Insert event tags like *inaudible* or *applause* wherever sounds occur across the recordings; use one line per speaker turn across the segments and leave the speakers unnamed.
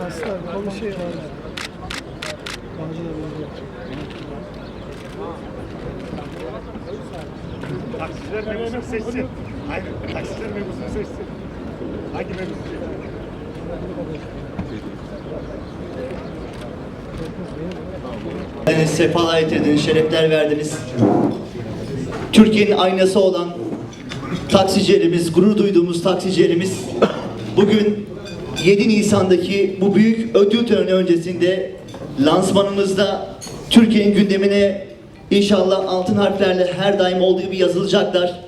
Aslan konuşuyor valla. Bence de böyle.
Taksiciler memurunu seçsin. Aynen. Taksiciler memurunu seçsin. Hangi memur?
Beni sefalar getirdiniz, şerefler verdiniz. Türkiye'nin aynası olan taksicilerimiz, gurur duyduğumuz taksicilerimiz bugün 7 Nisan'daki bu büyük ödül töreni öncesinde lansmanımızda Türkiye'nin gündemine inşallah altın harflerle her daim olduğu gibi yazılacaklar.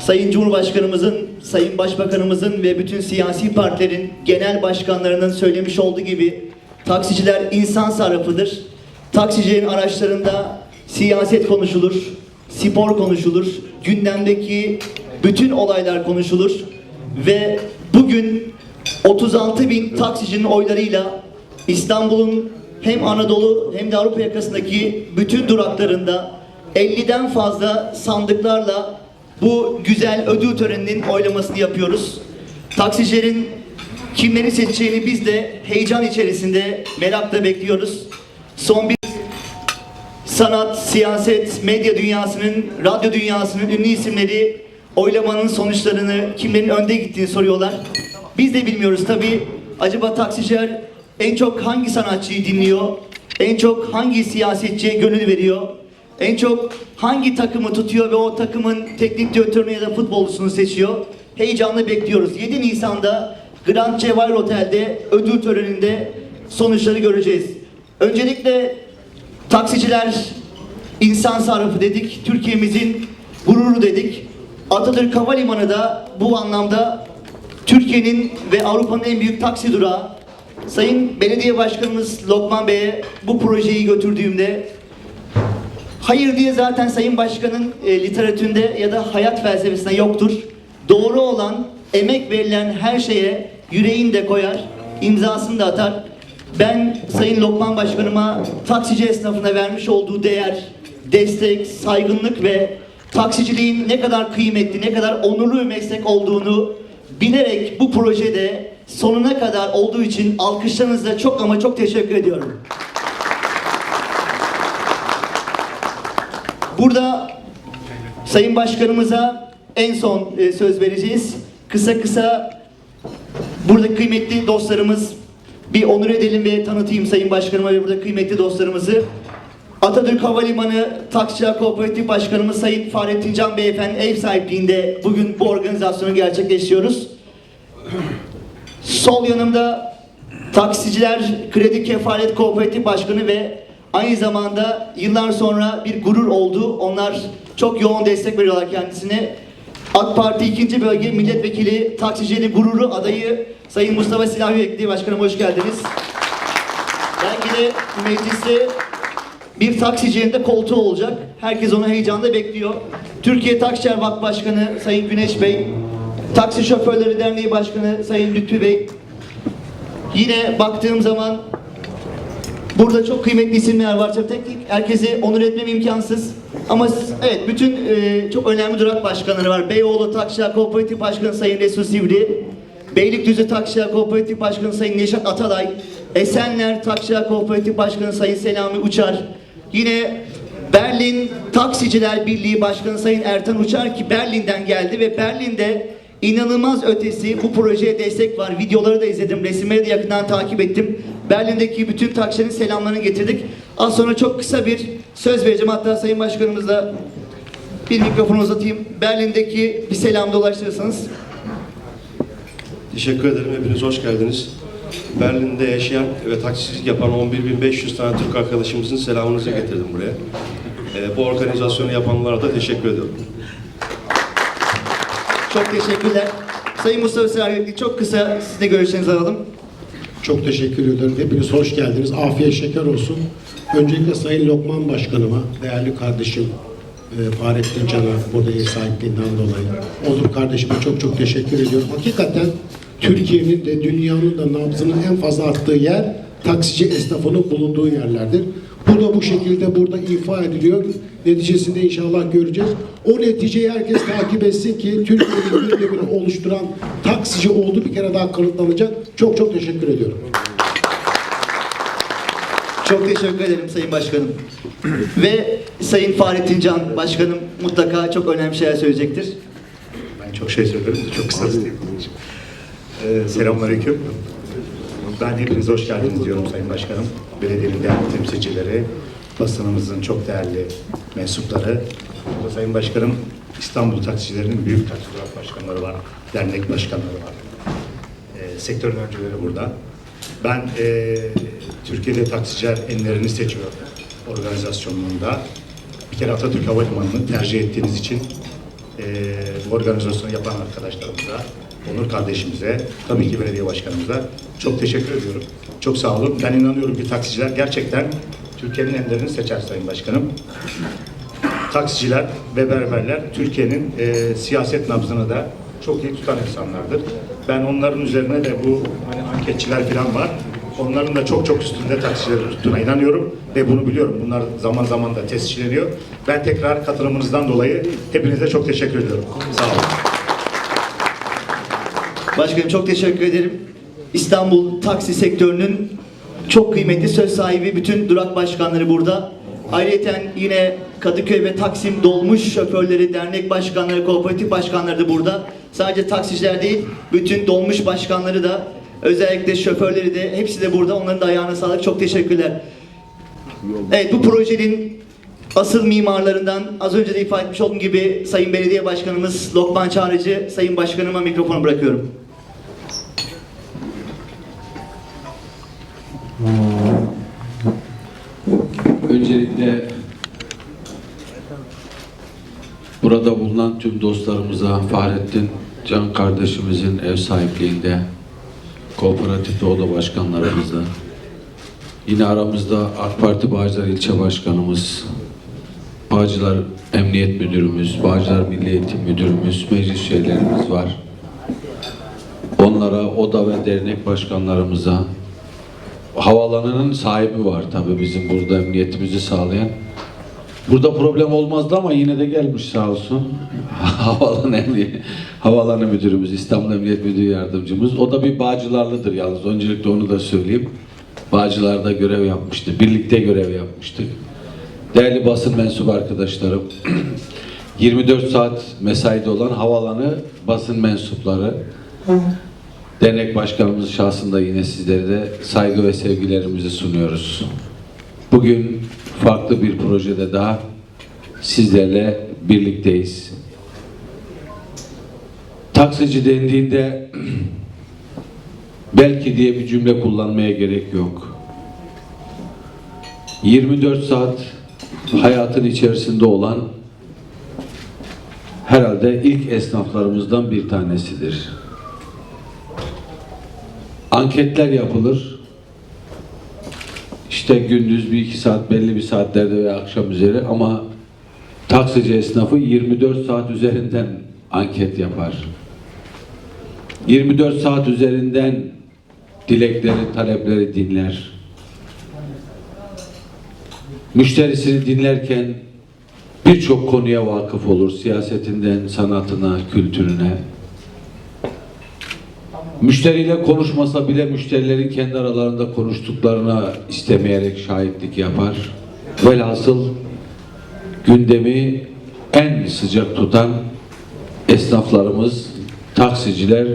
Sayın Cumhurbaşkanımızın, Sayın Başbakanımızın ve bütün siyasi partilerin genel başkanlarının söylemiş olduğu gibi taksiciler insan sarrafıdır. Taksicilerin araçlarında siyaset konuşulur, spor konuşulur, gündemdeki bütün olaylar konuşulur ve bugün 36 bin taksicinin oylarıyla İstanbul'un hem Anadolu hem de Avrupa yakasındaki bütün duraklarında 50'den fazla sandıklarla bu güzel ödül töreninin oylamasını yapıyoruz. Taksicilerin kimleri seçeceğini biz de heyecan içerisinde merakla bekliyoruz. Son bir sanat, siyaset, medya dünyasının, radyo dünyasının ünlü isimleri oylamanın sonuçlarını kimlerin önde gittiğini soruyorlar. Biz de bilmiyoruz tabi. Acaba taksiciler en çok hangi sanatçıyı dinliyor? En çok hangi siyasetçiye gönül veriyor? En çok hangi takımı tutuyor ve o takımın teknik direktörünü ya da futbolcusunu seçiyor? Heyecanla bekliyoruz. 7 Nisan'da Grand Cevahir Otel'de ödül töreninde sonuçları göreceğiz. Öncelikle Taksiciler insan sarrafı dedik, Türkiye'mizin gururu dedik. Atatürk Havalimanı da bu anlamda Türkiye'nin ve Avrupa'nın en büyük taksi durağı. Sayın Belediye Başkanımız Lokman Bey'e bu projeyi götürdüğümde hayır diye zaten Sayın Başkan'ın e, literatüründe ya da hayat felsefesinde yoktur. Doğru olan, emek verilen her şeye yüreğini de koyar, imzasını da atar. Ben Sayın Lokman Başkanıma taksici esnafına vermiş olduğu değer, destek, saygınlık ve taksiciliğin ne kadar kıymetli, ne kadar onurlu bir meslek olduğunu bilerek bu projede sonuna kadar olduğu için alkışlarınızla çok ama çok teşekkür ediyorum. Burada Sayın Başkanımıza en son e, söz vereceğiz. Kısa kısa buradaki kıymetli dostlarımız bir onur edelim ve tanıtayım Sayın Başkanıma ve burada kıymetli dostlarımızı. Atatürk Havalimanı Taksiciler Kooperatif Başkanımız Sayın Fahrettin Can Beyefendi ev sahipliğinde bugün bu organizasyonu gerçekleştiriyoruz. Sol yanımda Taksiciler Kredi Kefalet Kooperatif Başkanı ve aynı zamanda yıllar sonra bir gurur oldu. Onlar çok yoğun destek veriyorlar kendisine. AK Parti 2. Bölge Milletvekili Taksicilerin Gururu adayı Sayın Mustafa Silahı Yürekli Başkanım hoş geldiniz. Belki de mecliste bir taksicinin de koltuğu olacak. Herkes onu heyecanla bekliyor. Türkiye Taksiciler Vakfı Başkanı Sayın Güneş Bey, Taksi Şoförleri Derneği Başkanı Sayın Lütfü Bey. Yine baktığım zaman Burada çok kıymetli isimler var. Tabii tek tek herkese onur etmem imkansız. Ama evet bütün e, çok önemli durak başkanları var. Beyoğlu Taksiler Kooperatif Başkanı Sayın Resul Sivri. Beylikdüzü Taksiler Kooperatif Başkanı Sayın Neşat Atalay. Esenler Taksiler Kooperatif Başkanı Sayın Selami Uçar. Yine Berlin Taksiciler Birliği Başkanı Sayın Ertan Uçar ki Berlin'den geldi ve Berlin'de inanılmaz ötesi bu projeye destek var. Videoları da izledim, resimleri de yakından takip ettim. Berlin'deki bütün taksilerin selamlarını getirdik. Az sonra çok kısa bir söz vereceğim. Hatta Sayın Başkanımızla bir mikrofonu uzatayım. Berlin'deki bir selam dolaştırırsanız.
Teşekkür ederim. Hepiniz hoş geldiniz. Berlin'de yaşayan ve taksicilik yapan 11.500 tane Türk arkadaşımızın selamınızı getirdim buraya. Ee, bu organizasyonu yapanlara da teşekkür ediyorum.
Çok teşekkürler. Sayın Mustafa Servetli çok kısa siz de görüşlerinizi alalım.
Çok teşekkür ederim. Hepiniz hoş geldiniz. Afiyet şeker olsun. Öncelikle Sayın Lokman Başkanıma, değerli kardeşim e, Fahrettin Can'a burada ev sahipliğinden dolayı. Onur kardeşime çok çok teşekkür ediyorum. Hakikaten Türkiye'nin de dünyanın da nabzının en fazla attığı yer taksici esnafının bulunduğu yerlerdir. Bu da bu şekilde burada ifa ediliyor. Neticesinde inşallah göreceğiz. O neticeyi herkes takip etsin ki Türkiye'nin gündemini oluşturan taksici olduğu bir kere daha kanıtlanacak. Çok çok teşekkür ediyorum.
Çok teşekkür ederim Sayın Başkanım. Ve Sayın Fahrettin Can Başkanım mutlaka çok önemli şeyler söyleyecektir.
Ben çok şey söylerim de çok kısa tutayım. Ee, selamünaleyküm. Ben hepiniz hoş geldiniz diyorum Sayın Başkanım. Belediyenin değerli temsilcileri, basınımızın çok değerli mensupları. Burada Sayın Başkanım İstanbul taksicilerinin büyük taksi durak başkanları var, dernek başkanları var. Ee, sektörün öncüleri burada. Ben ee, Türkiye'de taksiciler enlerini seçiyor organizasyonunda. Bir kere Atatürk Havalimanı'nı tercih ettiğiniz için ee, bu organizasyonu yapan arkadaşlarımıza, Onur kardeşimize, tabii ki belediye başkanımıza çok teşekkür ediyorum. Çok sağ olun. Ben inanıyorum ki taksiciler gerçekten Türkiye'nin enlerini seçer Sayın Başkanım. Taksiciler ve berberler Türkiye'nin e, siyaset nabzını da çok iyi tutan insanlardır. Ben onların üzerine de bu hani anketçiler falan var. Onların da çok çok üstünde taksicileri tuttuğuna inanıyorum ve bunu biliyorum. Bunlar zaman zaman da tescilleniyor. Ben tekrar katılımınızdan dolayı hepinize çok teşekkür ediyorum. Sağ olun.
Başkanım çok teşekkür ederim. İstanbul taksi sektörünün çok kıymetli söz sahibi bütün durak başkanları burada. Ayrıca yine Kadıköy ve Taksim dolmuş şoförleri, dernek başkanları, kooperatif başkanları da burada. Sadece taksiciler değil, bütün dolmuş başkanları da özellikle şoförleri de hepsi de burada. Onların da ayağına sağlık. Çok teşekkürler. Evet bu projenin asıl mimarlarından az önce de ifade etmiş olduğum gibi Sayın Belediye Başkanımız Lokman Çağrıcı, Sayın Başkanıma mikrofonu bırakıyorum.
Öncelikle burada bulunan tüm dostlarımıza Fahrettin Can kardeşimizin ev sahipliğinde kooperatifte oda başkanlarımıza yine aramızda AK Parti Bağcılar İlçe Başkanımız Bağcılar Emniyet Müdürümüz, Bağcılar Milli Eğitim Müdürümüz, meclis üyelerimiz var. Onlara, oda ve dernek başkanlarımıza, havaalanının sahibi var tabii bizim burada emniyetimizi sağlayan. Burada problem olmazdı ama yine de gelmiş sağ olsun. *laughs* Havaalanı emniyet, havaalanı müdürümüz, İstanbul Emniyet Müdürü yardımcımız. O da bir Bağcılarlıdır yalnız. Öncelikle onu da söyleyeyim. Bağcılar'da görev yapmıştı. Birlikte görev yapmıştık. Değerli basın mensubu arkadaşlarım. *clears throat* 24 saat mesaide olan havaalanı basın mensupları. Dernek başkanımız şahsında yine sizlere de saygı ve sevgilerimizi sunuyoruz. Bugün farklı bir projede daha sizlerle birlikteyiz. Taksici dendiğinde *clears throat* belki diye bir cümle kullanmaya gerek yok. 24 saat hayatın içerisinde olan herhalde ilk esnaflarımızdan bir tanesidir anketler yapılır. İşte gündüz bir iki saat belli bir saatlerde ve akşam üzeri ama taksici esnafı 24 saat üzerinden anket yapar. 24 saat üzerinden dilekleri, talepleri dinler. Müşterisini dinlerken birçok konuya vakıf olur. Siyasetinden sanatına, kültürüne, Müşteriyle konuşmasa bile müşterilerin kendi aralarında konuştuklarına istemeyerek şahitlik yapar. Velhasıl gündemi en sıcak tutan esnaflarımız, taksiciler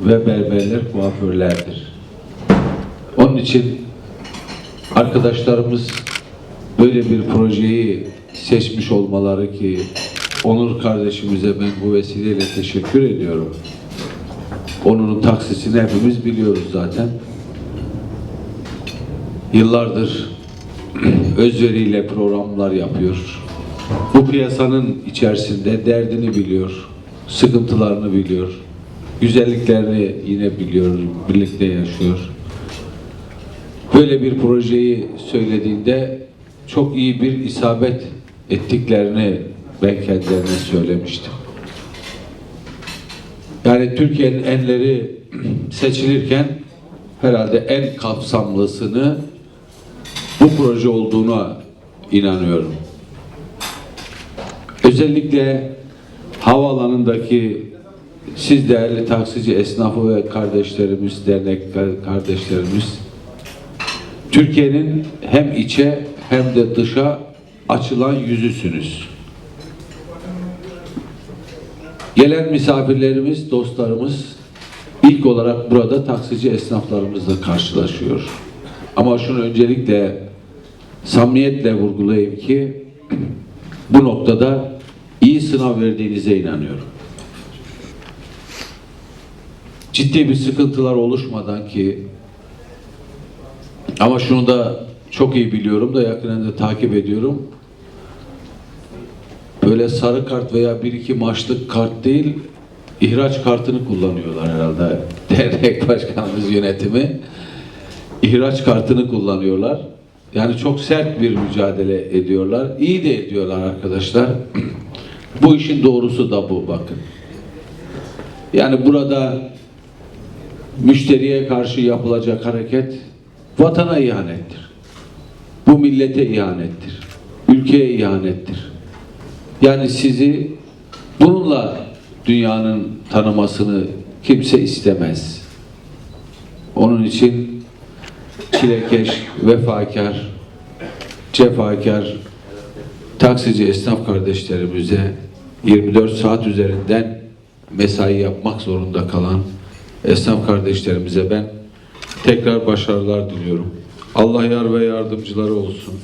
ve berberler, kuaförlerdir. Onun için arkadaşlarımız böyle bir projeyi seçmiş olmaları ki Onur kardeşimize ben bu vesileyle teşekkür ediyorum. Onun taksisini hepimiz biliyoruz zaten. Yıllardır *clears throat* özveriyle programlar yapıyor. Bu piyasanın içerisinde derdini biliyor, sıkıntılarını biliyor, güzelliklerini yine biliyor, birlikte yaşıyor. Böyle bir projeyi söylediğinde çok iyi bir isabet ettiklerini ben kendilerine söylemiştim. Yani Türkiye'nin enleri seçilirken herhalde en kapsamlısını bu proje olduğuna inanıyorum. Özellikle havaalanındaki siz değerli taksici esnafı ve kardeşlerimiz, dernek kardeşlerimiz Türkiye'nin hem içe hem de dışa açılan yüzüsünüz. Gelen misafirlerimiz, dostlarımız ilk olarak burada taksici esnaflarımızla karşılaşıyor. Ama şunu öncelikle samimiyetle vurgulayayım ki *clears throat* bu noktada iyi sınav verdiğinize inanıyorum. Ciddi bir sıkıntılar oluşmadan ki ama şunu da çok iyi biliyorum da yakından da takip ediyorum. Böyle sarı kart veya bir iki maçlık kart değil, ihraç kartını kullanıyorlar herhalde. *laughs* Dernek başkanımız yönetimi. ihraç kartını kullanıyorlar. Yani çok sert bir mücadele ediyorlar. İyi de ediyorlar arkadaşlar. *clears throat* bu işin doğrusu da bu bakın. Yani burada müşteriye karşı yapılacak hareket vatana ihanettir. Bu millete ihanettir. Ülkeye ihanettir. Yani sizi bununla dünyanın tanımasını kimse istemez. Onun için çilekeş, vefakar, cefakar taksici esnaf kardeşlerimize 24 saat üzerinden mesai yapmak zorunda kalan esnaf kardeşlerimize ben tekrar başarılar diliyorum. Allah yar ve yardımcıları olsun.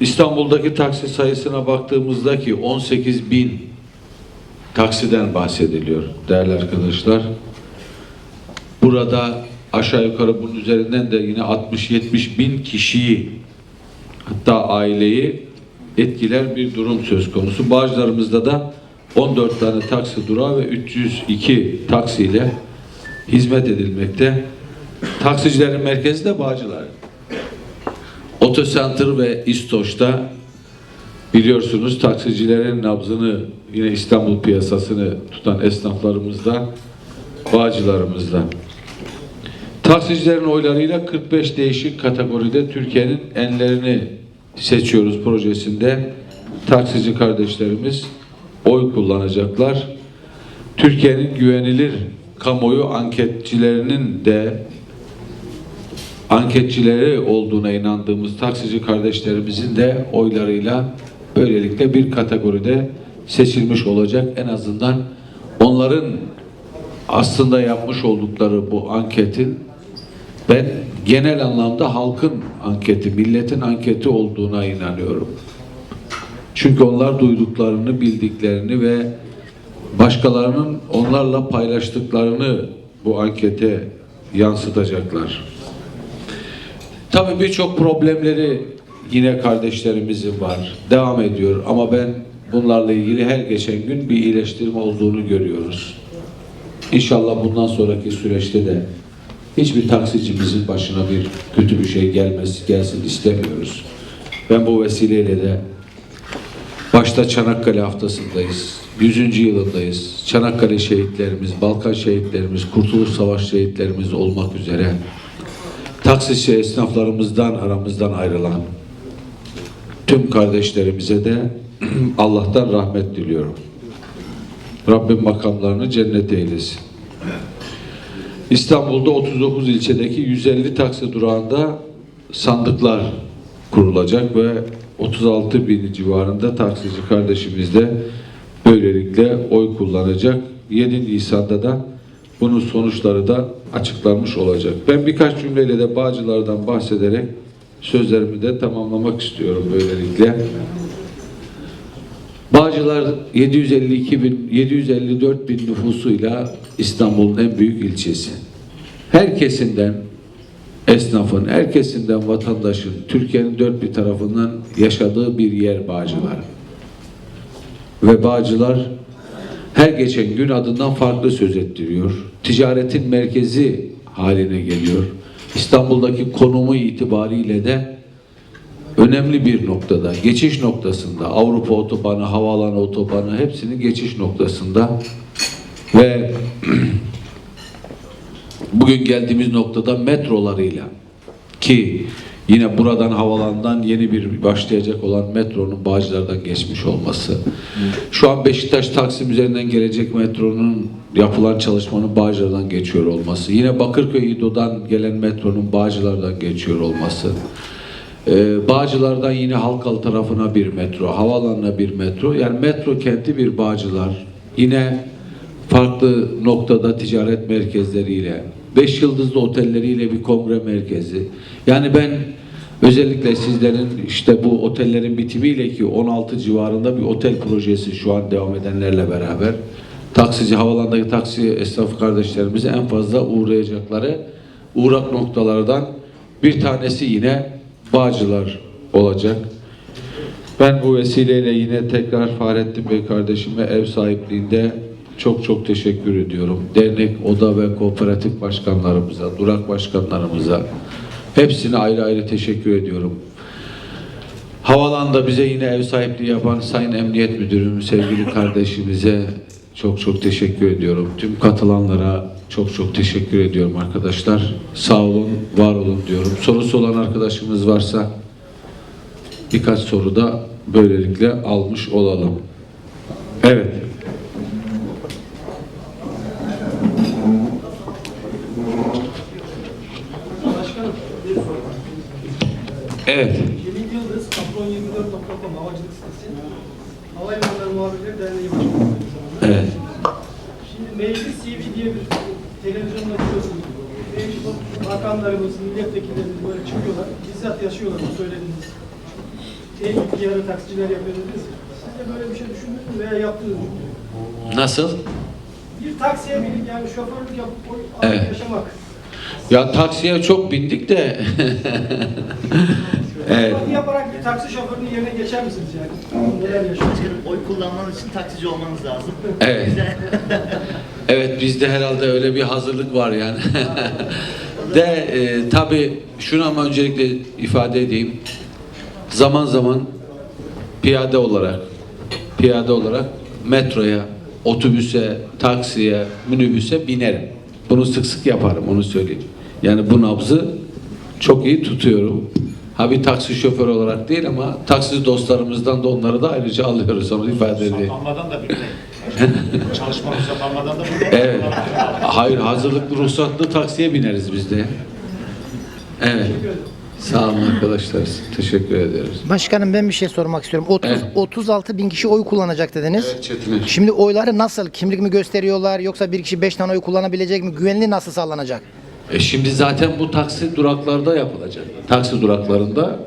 İstanbul'daki taksi sayısına baktığımızda ki 18 bin taksiden bahsediliyor değerli arkadaşlar. Burada aşağı yukarı bunun üzerinden de yine 60-70 bin kişiyi hatta aileyi etkiler bir durum söz konusu. Bağcılarımızda da 14 tane taksi durağı ve 302 taksiyle hizmet edilmekte. Taksicilerin merkezi de Bağcılar. Otocenter ve İstoç'ta biliyorsunuz taksicilerin nabzını yine İstanbul piyasasını tutan esnaflarımızda, bağcılarımızda. Taksicilerin oylarıyla 45 değişik kategoride Türkiye'nin enlerini seçiyoruz projesinde. Taksici kardeşlerimiz oy kullanacaklar. Türkiye'nin güvenilir kamuoyu anketçilerinin de anketçileri olduğuna inandığımız taksici kardeşlerimizin de oylarıyla böylelikle bir kategoride seçilmiş olacak. En azından onların aslında yapmış oldukları bu anketin ben genel anlamda halkın anketi, milletin anketi olduğuna inanıyorum. Çünkü onlar duyduklarını, bildiklerini ve başkalarının onlarla paylaştıklarını bu ankete yansıtacaklar. Tabii birçok problemleri yine kardeşlerimizin var. Devam ediyor ama ben bunlarla ilgili her geçen gün bir iyileştirme olduğunu görüyoruz. İnşallah bundan sonraki süreçte de hiçbir taksicimizin başına bir kötü bir şey gelmesi gelsin istemiyoruz. Ben bu vesileyle de başta Çanakkale haftasındayız. 100. yılındayız. Çanakkale şehitlerimiz, Balkan şehitlerimiz, Kurtuluş Savaş şehitlerimiz olmak üzere taksici esnaflarımızdan aramızdan ayrılan tüm kardeşlerimize de *clears throat* Allah'tan rahmet diliyorum. Rabbim makamlarını cennet eylesin. İstanbul'da 39 ilçedeki 150 taksi durağında sandıklar kurulacak ve 36 bin civarında taksici kardeşimiz de böylelikle oy kullanacak. 7 Nisan'da da bunun sonuçları da açıklanmış olacak. Ben birkaç cümleyle de Bağcılar'dan bahsederek sözlerimi de tamamlamak istiyorum böylelikle. Bağcılar 752 bin, 754 bin nüfusuyla İstanbul'un en büyük ilçesi. Herkesinden esnafın, herkesinden vatandaşın Türkiye'nin dört bir tarafından yaşadığı bir yer Bağcılar. Ve Bağcılar her geçen gün adından farklı söz ettiriyor. Ticaretin merkezi haline geliyor. İstanbul'daki konumu itibariyle de önemli bir noktada, geçiş noktasında, Avrupa otobanı, havaalanı otobanı hepsinin geçiş noktasında ve *clears throat* bugün geldiğimiz noktada metrolarıyla ki Yine buradan havalandan yeni bir başlayacak olan metronun Bağcılar'dan geçmiş olması. Şu an Beşiktaş Taksim üzerinden gelecek metronun yapılan çalışmanın Bağcılar'dan geçiyor olması. Yine Bakırköy İdo'dan gelen metronun Bağcılar'dan geçiyor olması. Ee, Bağcılar'dan yine Halkalı tarafına bir metro, havalanına bir metro. Yani metro kenti bir Bağcılar. Yine farklı noktada ticaret merkezleriyle, beş yıldızlı otelleriyle bir kongre merkezi. Yani ben özellikle sizlerin işte bu otellerin bitimiyle ki 16 civarında bir otel projesi şu an devam edenlerle beraber taksici havalandaki taksi esnaf kardeşlerimize en fazla uğrayacakları uğrak noktalardan bir tanesi yine Bağcılar olacak. Ben bu vesileyle yine tekrar Fahrettin Bey kardeşime ev sahipliğinde çok çok teşekkür ediyorum. Dernek, oda ve kooperatif başkanlarımıza, durak başkanlarımıza hepsine ayrı ayrı teşekkür ediyorum. Havalanda bize yine ev sahipliği yapan Sayın Emniyet Müdürüm, sevgili kardeşimize çok çok teşekkür ediyorum. Tüm katılanlara çok çok teşekkür ediyorum arkadaşlar. Sağ olun, var olun diyorum. Sorusu olan arkadaşımız varsa birkaç soru da böylelikle almış olalım. Evet. Evet.
Cemil Yıldız, kapron24.com havacılık sitesi. Havayolları Muhabirleri Derneği Başkanı.
Evet.
Şimdi Meclis TV diye bir televizyonda biliyorsunuz. Mevcut bakanlarımız, milletvekillerimiz böyle çıkıyorlar. Bizzat yaşıyorlar bu söylediğiniz. En büyük yarı taksiciler yapıyor dediniz. Siz de böyle bir şey düşündünüz mü veya yaptınız mı?
Nasıl?
Bir taksiye binip yani şoförlük yapıp o
Evet.
yaşamak.
Ya taksiye çok bindik de. *laughs* evet.
Yaparak bir taksi şoförünün yerine geçer misiniz yani? Neler yaşıyorsunuz?
Başkanım oy kullanmanız için taksici olmanız lazım.
Evet. *laughs* Evet bizde herhalde öyle bir hazırlık var yani. *laughs* De e, tabi şunu ama öncelikle ifade edeyim. Zaman zaman piyade olarak piyade olarak metroya, otobüse, taksiye, minibüse binerim. Bunu sık sık yaparım onu söyleyeyim. Yani bu nabzı çok iyi tutuyorum. Ha bir taksi şoförü olarak değil ama taksi dostlarımızdan da onları da ayrıca alıyoruz onu ifade edeyim.
Kapanmadan da bitti. *laughs* Çalışmamız kapanmadan da bitti.
Evet. Hayır hazırlıklı ruhsatlı taksiye bineriz biz de. Evet. Sağ olun arkadaşlar. Teşekkür ederiz.
Başkanım ben bir şey sormak istiyorum. 30,
Evet.
36 bin kişi oy kullanacak dediniz.
Evet, Çetin.
Şimdi oyları nasıl? Kimlik mi gösteriyorlar yoksa bir kişi 5 tane oy kullanabilecek mi? Güvenliği nasıl sağlanacak?
E şimdi zaten bu taksi duraklarda yapılacak. Taksi duraklarında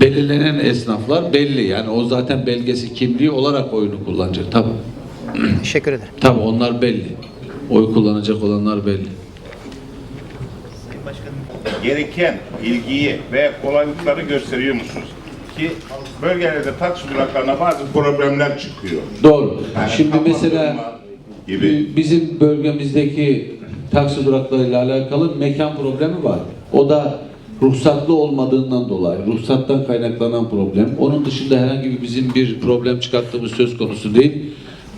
belirlenen esnaflar belli. Yani o zaten belgesi kimliği olarak oyunu kullanacak. Tabii. *clears throat*
Teşekkür ederim.
Tabii onlar belli. Oy kullanacak olanlar belli.
Gereken ilgiyi ve kolaylıkları gösteriyor musunuz? Ki bölgelerde taksi duraklarına bazı problemler çıkıyor.
Doğru.
Yani
Şimdi mesela
gibi.
bizim bölgemizdeki taksi duraklarıyla alakalı mekan problemi var. O da ruhsatlı olmadığından dolayı, ruhsattan kaynaklanan problem. Onun dışında herhangi bir bizim bir problem çıkarttığımız söz konusu değil.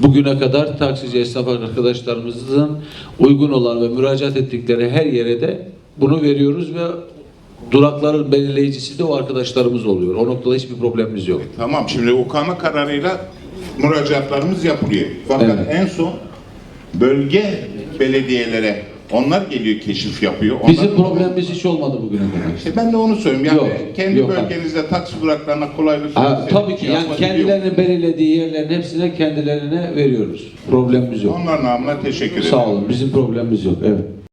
Bugüne kadar taksici esnaf arkadaşlarımızın uygun olan ve müracaat ettikleri her yere de bunu veriyoruz ve durakların belirleyicisi de o arkadaşlarımız oluyor. O noktada hiçbir problemimiz yok.
Tamam şimdi ukame kararıyla müracaatlarımız yapılıyor. Fakat
Evet.
en son bölge belediyelere onlar geliyor keşif yapıyor. Onlar-
Bizim problemimiz hiç olmadı bugüne kadar.
İşte ben de onu söylüyorum. Yani
Yok,
kendi
yok.
bölgenizde taksi duraklarına kolaylık
Ha,
gösterip
tabii ki
şey
yani kendilerinin belirlediği yerlerin hepsine kendilerine veriyoruz. Problemimiz yok.
Onlar namına teşekkür ederim.
Sağ olun. Bizim problemimiz yok. Evet.